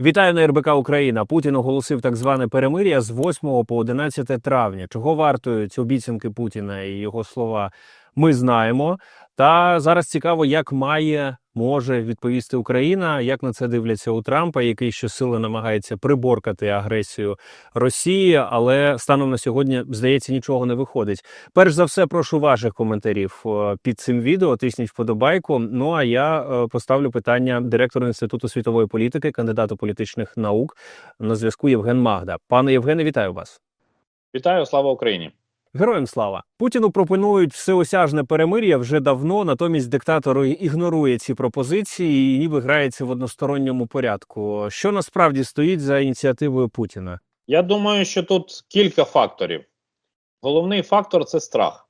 Вітаю на РБК Україна. Путін оголосив так зване перемир'я з 8 по 11 травня. Чого вартують обіцянки Путіна і його слова? Ми знаємо. Та зараз цікаво, як має може відповісти Україна, як на це дивляться у Трампа, який щосили намагається приборкати агресію Росії, але станом на сьогодні здається нічого не виходить. Перш за все, прошу ваших коментарів е, під цим відео. Тисніть вподобайку. Ну а я е, поставлю питання директору інституту світової політики, кандидату політичних наук на зв'язку Євген Магда. Пане Євгене, вітаю вас. Вітаю, слава Україні! Героям слава Путіну пропонують всеосяжне перемир'я вже давно. Натомість диктатор ігнорує ці пропозиції і ніби грається в односторонньому порядку. Що насправді стоїть за ініціативою Путіна? Я думаю, що тут кілька факторів. Головний фактор це страх.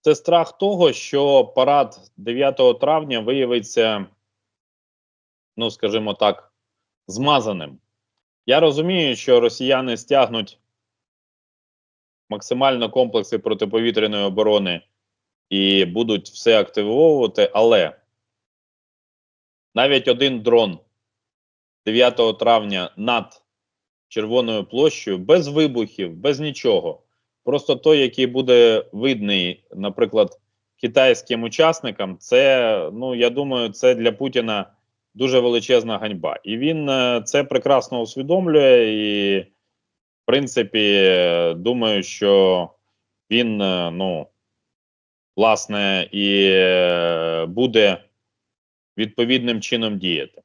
Це страх того, що парад 9 травня виявиться, ну скажімо так, змазаним. Я розумію, що росіяни стягнуть максимально комплекси протиповітряної оборони і будуть все активовувати, але навіть один дрон 9 травня над Червоною площею без вибухів, без нічого. Просто той, який буде видний, наприклад, китайським учасникам, це, ну я думаю, це для Путіна дуже величезна ганьба. І він е, це прекрасно усвідомлює і, в принципі, думаю, що він, е, ну, власне, і е, буде відповідним чином діяти.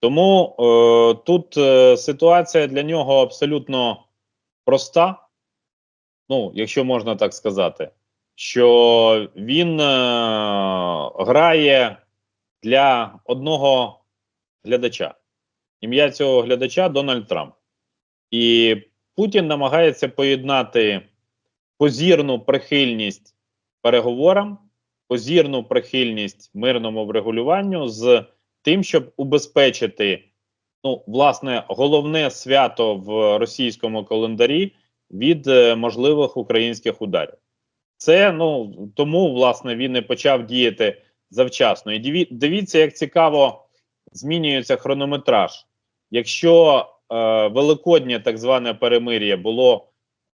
Тому е, тут е, ситуація для нього абсолютно проста, ну, якщо можна так сказати, що він е, грає для одного глядача. Ім'я цього глядача Дональд Трамп. І Путін намагається поєднати позірну прихильність переговорам, позірну прихильність мирному врегулюванню з тим, щоб убезпечити ну, власне, головне свято в російському календарі від е, можливих українських ударів. Це ну тому, власне, він і почав діяти завчасно. І дивіться, як цікаво змінюється хронометраж. Якщо великоднє так зване перемир'я було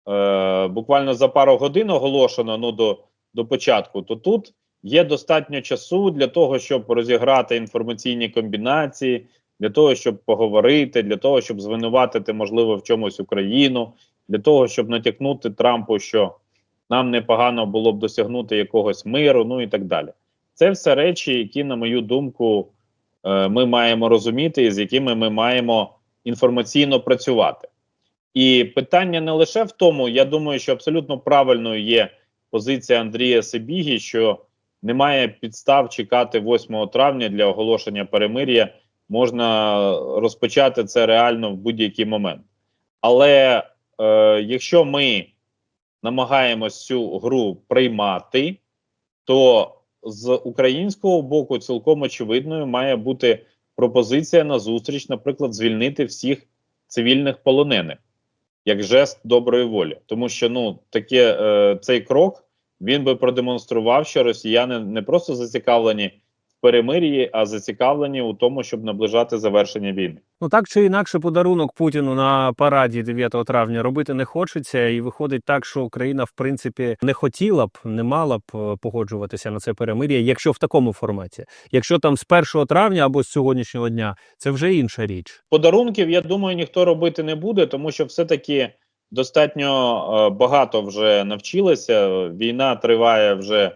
е, буквально за пару годин оголошено ну, до, до початку, то тут є достатньо часу для того, щоб розіграти інформаційні комбінації, для того, щоб поговорити, для того, щоб звинуватити, можливо, в чомусь Україну, для того, щоб натякнути Трампу, що нам непогано було б досягнути якогось миру, ну і так далі. Це все речі, які, на мою думку, е, ми маємо розуміти, і з якими ми маємо інформаційно працювати. І питання не лише в тому, я думаю, що абсолютно правильною є позиція Андрія Сибігі, що немає підстав чекати 8 травня для оголошення перемир'я. Можна розпочати це реально в будь-який момент. Але е, якщо ми намагаємось цю гру приймати, то з українського боку цілком очевидною має бути пропозиція на зустріч, наприклад, звільнити всіх цивільних полонених як жест доброї волі, тому що ну таке е, цей крок він би продемонстрував, що росіяни не просто зацікавлені перемир'ї, а зацікавлені у тому, щоб наближати завершення війни. Ну так чи інакше, подарунок Путіну на параді 9 травня робити не хочеться, і виходить так, що Україна в принципі не хотіла б, не мала б е, погоджуватися на це перемир'я, якщо в такому форматі. Якщо там з 1 травня або з сьогоднішнього дня, це вже інша річ. Подарунків, я думаю, ніхто робити не буде, тому що все-таки достатньо е, багато вже навчилися. Війна триває вже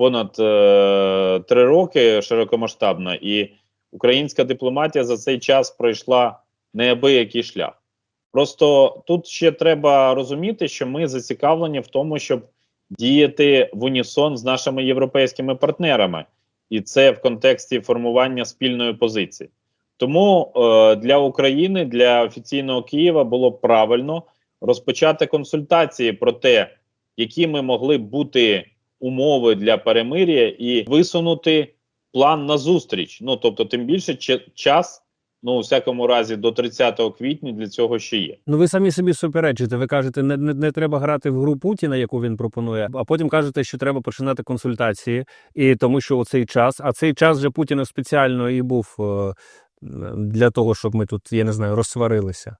понад е, три роки широкомасштабно, і українська дипломатія за цей час пройшла неабиякий шлях. Просто тут ще треба розуміти, що ми зацікавлені в тому, щоб діяти в унісон з нашими європейськими партнерами, і це в контексті формування спільної позиції. Тому е, для України, для офіційного Києва було правильно розпочати консультації про те, які ми могли бути умови для перемир'я, і висунути план на зустріч. Ну тобто, тим більше час, ну у всякому разі, до 30 квітня для цього ще є. Ну ви самі собі суперечите. Ви кажете, не, не, не треба грати в гру Путіна, яку він пропонує, а потім кажете, що треба починати консультації, і тому що оцей час, а цей час вже Путіна спеціально і був. е, для того, щоб ми тут, я не знаю, розсварилися?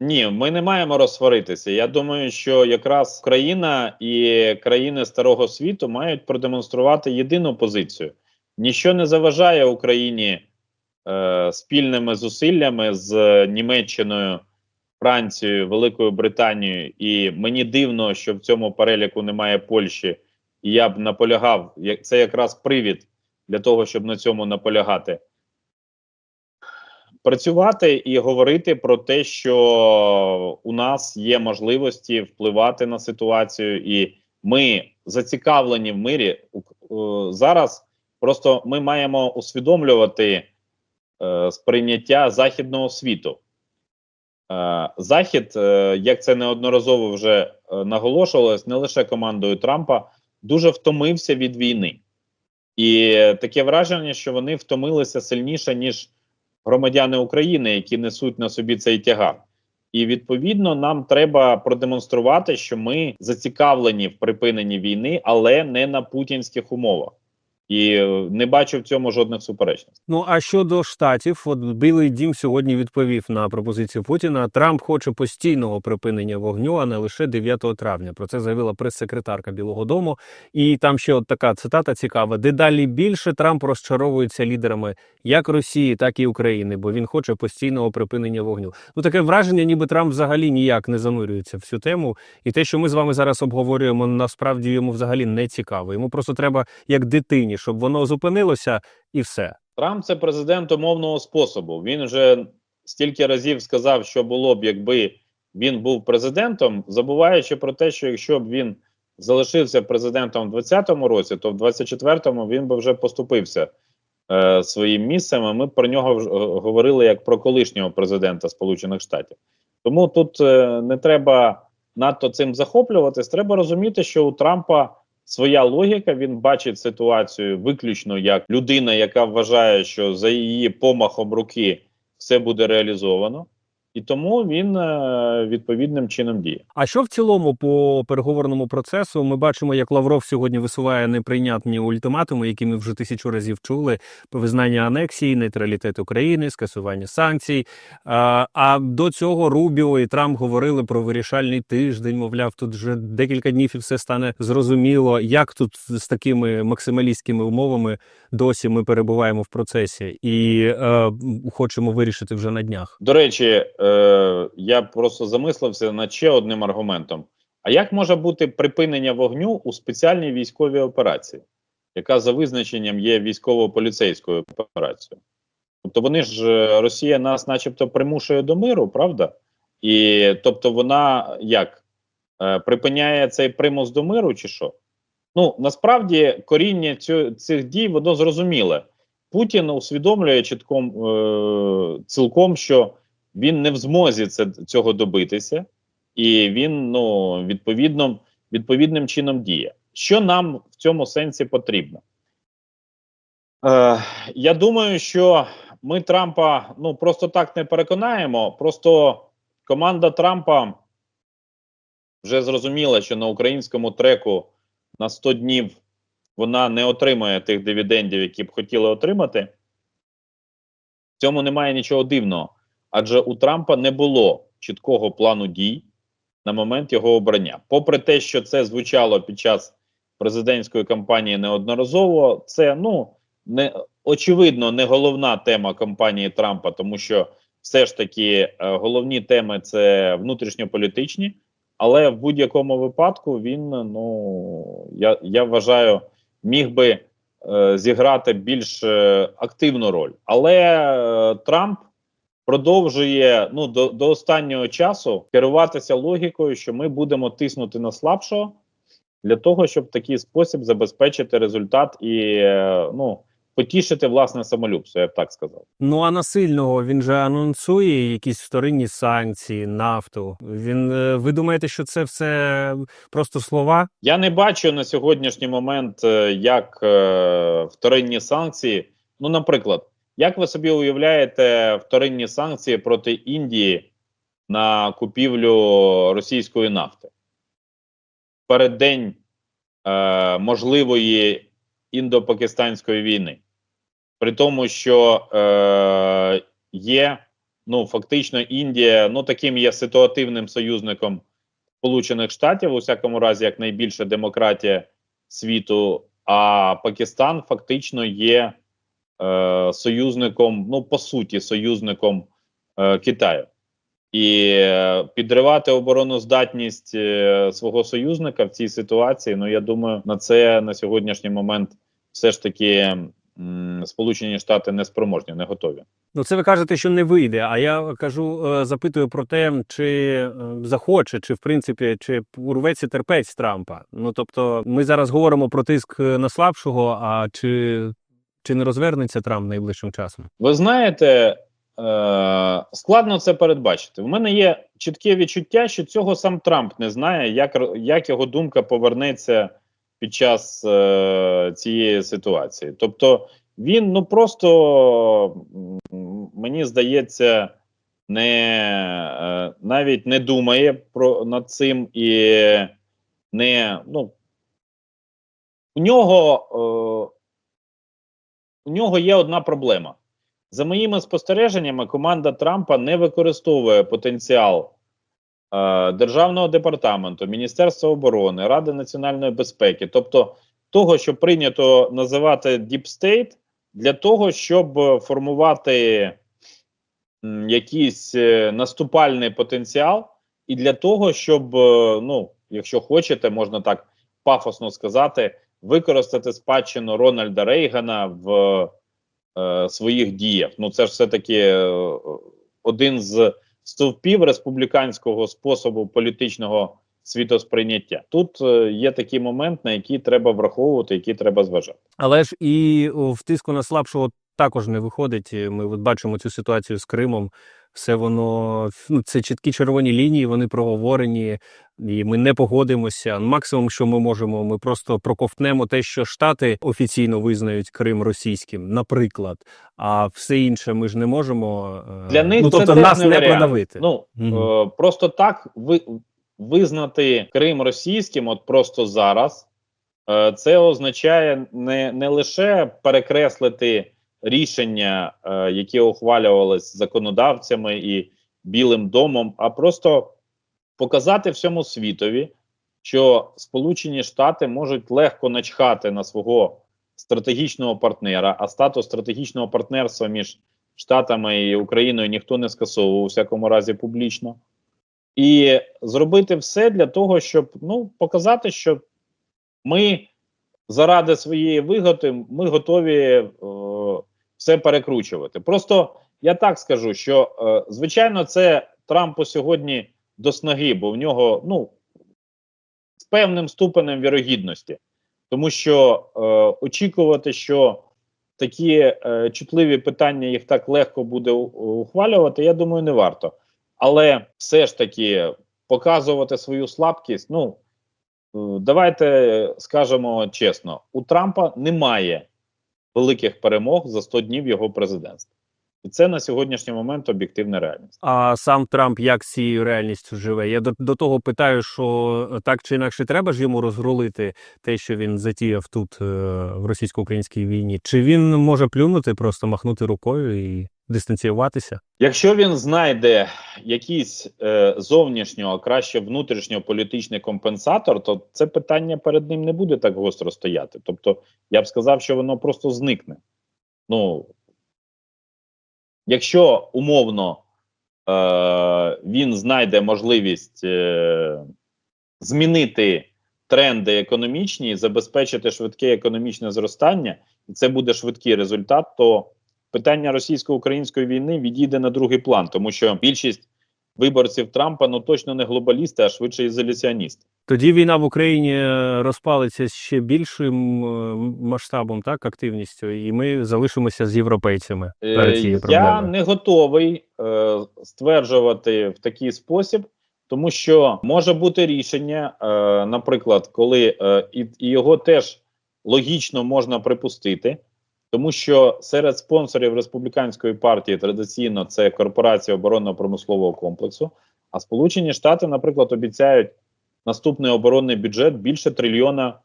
Ні, ми не маємо розсваритися. Я думаю, що якраз Україна і країни старого світу мають продемонструвати єдину позицію. Ніщо не заважає Україні е, спільними зусиллями з Німеччиною, Францією, Великою Британією, і мені дивно, що в цьому переліку немає Польщі. І я б наполягав, як- це якраз привід для того, щоб на цьому наполягати працювати і говорити про те, що у нас є можливості впливати на ситуацію, і ми зацікавлені в мирі е, зараз. Просто ми маємо усвідомлювати е, сприйняття західного світу. Е, Захід, е, як це неодноразово вже е, наголошувалось, не лише командою Трампа, дуже втомився від війни. І таке враження, що вони втомилися сильніше, ніж громадяни України, які несуть на собі цей тягар. І відповідно нам треба продемонструвати, що ми зацікавлені в припиненні війни, але не на путінських умовах. І е, не бачу в цьому жодних суперечностей. Ну а щодо штатів, от Білий Дім сьогодні відповів на пропозицію Путіна. Трамп хоче постійного припинення вогню, а не лише 9 травня. Про це заявила прес-секретарка Білого Дому. І там ще от така цитата цікава: дедалі більше Трамп розчаровується лідерами як Росії, так і України, бо він хоче постійного припинення вогню. Ну таке враження, ніби Трамп взагалі ніяк не занурюється в цю тему. І те, що ми з вами зараз обговорюємо, насправді йому взагалі не цікаво. Йому просто треба як дитині, щоб воно зупинилося, і все. Трамп це президент умовного способу. Він вже стільки разів сказав, що було б, якби він був президентом, забуваючи про те, що якщо б він залишився президентом в 2020 році, то в 2024 він би вже поступився е, своїм місцем. і Ми про нього е, говорили як про колишнього президента Сполучених Штатів. Тому тут е, не треба надто цим захоплюватись. Треба розуміти, що у Трампа своя логіка. Він бачить ситуацію виключно як людина, яка вважає, що за її помахом руки все буде реалізовано, і тому він е, відповідним чином діє. А що в цілому по переговорному процесу? Ми бачимо, як Лавров сьогодні висуває неприйнятні ультиматуми, які ми вже тисячу разів чули: визнання анексії, нейтралітет України, скасування санкцій. А, а до цього Рубіо і Трамп говорили про вирішальний тиждень. Мовляв, тут вже декілька днів і все стане зрозуміло. Як тут з такими максималістськими умовами досі ми перебуваємо в процесі і е, хочемо вирішити вже на днях? До речі, е, я просто замислився над ще одним аргументом: а як може бути припинення вогню у спеціальній військовій операції, яка за визначенням є військово-поліцейською операцією? Тобто вони ж е, Росія нас, начебто, примушує до миру, правда? І тобто, вона як е, припиняє цей примус до миру, чи що? Ну насправді коріння цю, цих дій воно зрозуміле. Путін усвідомлює чітком е, цілком, що він не в змозі це, цього добитися, і він ну, відповідно, відповідним чином діє. Що нам в цьому сенсі потрібно? Е, я думаю, що ми Трампа ну, просто так не переконаємо. Просто команда Трампа вже зрозуміла, що на українському треку на 100 днів вона не отримає тих дивідендів, які б хотіли отримати. В цьому немає нічого дивного. Адже у Трампа не було чіткого плану дій на момент його обрання. Попри те, що це звучало під час президентської кампанії неодноразово, це ну не очевидно не головна тема кампанії Трампа, тому що все ж таки е, головні теми це внутрішньополітичні. Але в будь-якому випадку він, ну я, я вважаю, міг би е, зіграти більш е, активну роль. Але е, Трамп продовжує ну до, до останнього часу керуватися логікою, що ми будемо тиснути на слабшого для того, щоб в такий спосіб забезпечити результат і е, ну потішити власне самолюбство, я б так сказав. Ну а насильного він же анонсує якісь вторинні санкції, нафту. Він е, ви думаєте, що це все просто слова? Я не бачу на сьогоднішній момент, е, як вторинні санкції. Ну, наприклад, як ви собі уявляєте вторинні санкції проти Індії на купівлю російської нафти? Переддень е, можливої індо-пакистанської війни. При тому, що е, є ну фактично Індія, ну таким є ситуативним союзником Сполучених Штатів, у всякому разі, як найбільша демократія світу. А Пакистан фактично є е, союзником, ну по суті, союзником е, Китаю. І е, підривати обороноздатність е, свого союзника в цій ситуації. Ну я думаю, на це на сьогоднішній момент все ж таки Сполучені Штати не спроможні, не готові. Ну, це ви кажете, що не вийде. А я кажу, запитую про те, чи захоче, чи в принципі, чи урветься терпець Трампа. Ну тобто, ми зараз говоримо про тиск на слабшого. А чи, чи не розвернеться Трамп найближчим часом? Ви знаєте, е, складно це передбачити. У мене є чітке відчуття, що цього сам Трамп не знає, як, як його думка повернеться під час е, цієї ситуації. Тобто він ну просто мені здається, не е, навіть не думає про над цим і не ну у нього. Е, у нього є одна проблема. За моїми спостереженнями, команда Трампа не використовує потенціал е, Державного департаменту, Міністерства оборони, Ради національної безпеки, тобто того, що прийнято називати Deep State, для того, щоб формувати м, якийсь е, наступальний потенціал, і для того, щоб, е, ну, якщо хочете, можна так пафосно сказати, використати спадщину Рональда Рейгана в е, своїх діях. Ну, це ж все-таки е, один з стовпів республіканського способу політичного світосприйняття. Тут е, є такий момент, на який треба враховувати, який треба зважати. Але ж і в тиску на слабшого також не виходить. Ми от бачимо цю ситуацію з Кримом. Все воно ну, це чіткі червоні лінії, вони проговорені, і ми не погодимося. Максимум, що ми можемо, ми просто проковтнемо те, що Штати офіційно визнають Крим російським, наприклад. А все інше ми ж не можемо е, Для них ну, тобто теж нас не варіант. продавити. Ну е, просто так ви, визнати Крим російським, от просто зараз, е, це означає не, не лише перекреслити рішення, які ухвалювались законодавцями і Білим домом, а просто показати всьому світові, що Сполучені Штати можуть легко начхати на свого стратегічного партнера, а статус стратегічного партнерства між Штатами і Україною ніхто не скасовував у всякому разі публічно. І зробити все для того, щоб ну, показати, що ми заради своєї вигоди ми готові е, все перекручувати. Просто я так скажу, що е, звичайно, це Трампу сьогодні до снаги, бо в нього ну, з певним ступенем вірогідності. Тому що е, очікувати, що такі е, чутливі питання їх так легко буде ухвалювати, я думаю, не варто. Але все ж таки показувати свою слабкість. Ну е, давайте скажемо чесно: у Трампа немає великих перемог за 100 днів його президентства. І це на сьогоднішній момент об'єктивна реальність. А сам Трамп як з цією реальністю живе? Я до, до того питаю, що так чи інакше треба ж йому розрулити те, що він затіяв тут е, в російсько-українській війні. Чи він може плюнути, просто махнути рукою і дистанціюватися? Якщо він знайде якийсь е, зовнішнього, краще внутрішньополітичний компенсатор, то це питання перед ним не буде так гостро стояти. Тобто, я б сказав, що воно просто зникне. Ну, якщо умовно е, він знайде можливість е, змінити тренди економічні забезпечити швидке економічне зростання, і це буде швидкий результат, то питання російсько-української війни відійде на другий план, тому що більшість виборців Трампа ну точно не глобалісти, а швидше ізоляціоністи. Тоді війна в Україні е, розпалиться ще більшим е, масштабом, так активністю, і ми залишимося з європейцями перед Е, цією Я не готовий е, стверджувати в такий спосіб, тому що може бути рішення, е, наприклад, коли е, і, і його теж логічно можна припустити, тому що серед спонсорів республіканської партії традиційно це корпорація оборонно-промислового комплексу. А Сполучені Штати, наприклад, обіцяють наступний оборонний бюджет більше трильйона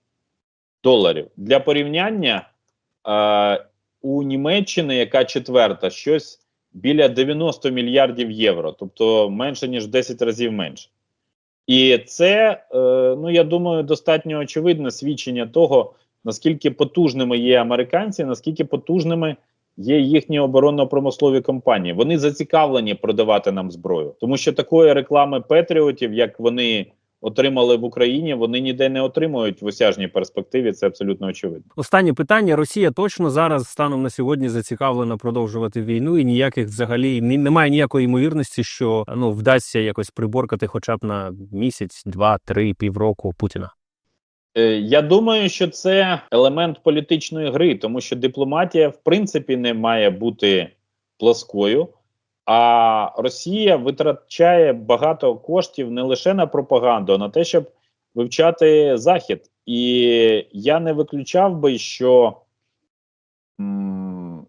доларів. Для порівняння е, у Німеччини, яка четверта, щось біля 90 мільярдів євро, тобто менше ніж 10 разів менше. І це, е, ну я думаю, достатньо очевидне свідчення того, наскільки потужними є американці, наскільки потужними є їхні оборонно-промислові компанії. Вони зацікавлені продавати нам зброю, тому що такої реклами Петріотів, як вони отримали в Україні, вони ніде не отримують в осяжній перспективі. Це абсолютно очевидно. Останнє питання: Росія точно зараз станом на сьогодні зацікавлена продовжувати війну, і ніяких взагалі немає ніякої ймовірності, що ну вдасться якось приборкати, хоча б на місяць, два, три, півроку Путіна. Е, Я думаю, що це елемент політичної гри, тому що дипломатія в принципі не має бути плоскою. А Росія витрачає багато коштів не лише на пропаганду, а на те, щоб вивчати Захід. І я не виключав би, що м,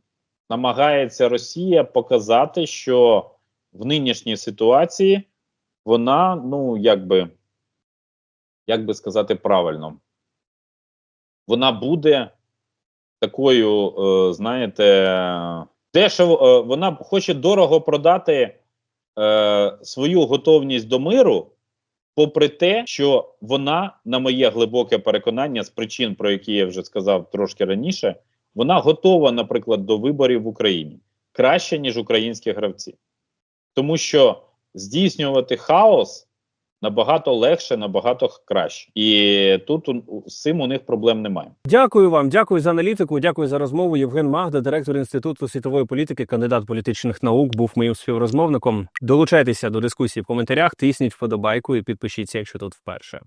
намагається Росія показати, що в нинішній ситуації вона, ну якби, як би сказати правильно, вона буде такою, е, знаєте, дешево, е, вона хоче дорого продати е, свою готовність до миру, попри те, що вона, на моє глибоке переконання, з причин, про які я вже сказав трошки раніше, вона готова, наприклад, до виборів в Україні краще, ніж українські гравці. Тому що здійснювати хаос набагато легше, набагато краще. І тут з цим у них проблем немає. Дякую вам, дякую за аналітику. Дякую за розмову. Євген Магда, директор інституту світової політики, кандидат політичних наук, був моїм співрозмовником. Долучайтеся до дискусії в коментарях, тисніть вподобайку і підпишіться, якщо тут вперше.